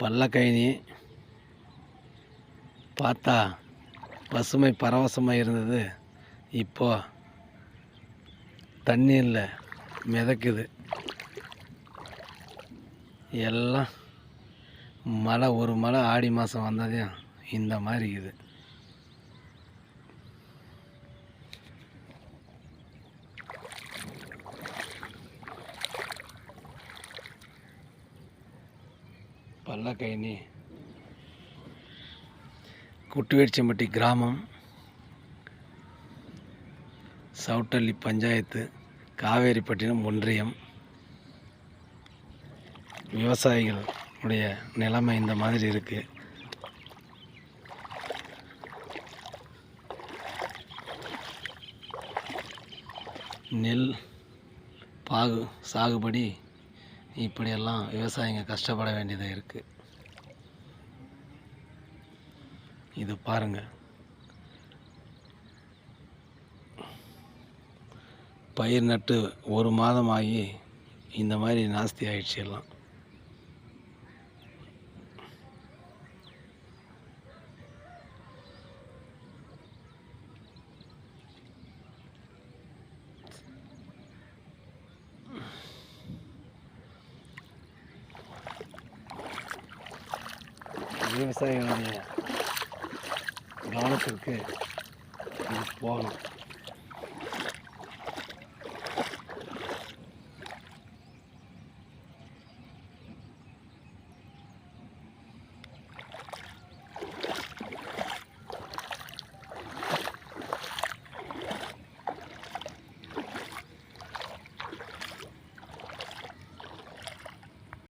பல்லக்கைனி பார்த்தா பசுமை பரவசமாக இருந்தது. இப்போ தண்ணீரில் மிதக்குது. எல்லாம் மழை ஒரு மழை ஆடி மாதம் வந்ததையும் இந்த மாதிரி இருக்குது. பல்லக்கைனி குட்டுவேட்சம்பட்டி கிராமம். சவுட்டள்ளி பஞ்சாயத்து காவேரிப்பட்டினம் ஒன்றியம். விவசாயிகளுடைய நிலைமை இந்த மாதிரி இருக்குது நெல் பாகு சாகுபடி இப்படியெல்லாம் விவசாயிங்க கஷ்டப்பட வேண்டியதாக இருக்குது இது பாருங்க. பயிர் நட்டு ஒரு மாதம் ஆகி இந்த மாதிரி நாஸ்தி ஆகிடுச்சு எல்லாம். விவசாயிகளுடைய கவனத்திற்கு இது போகணும்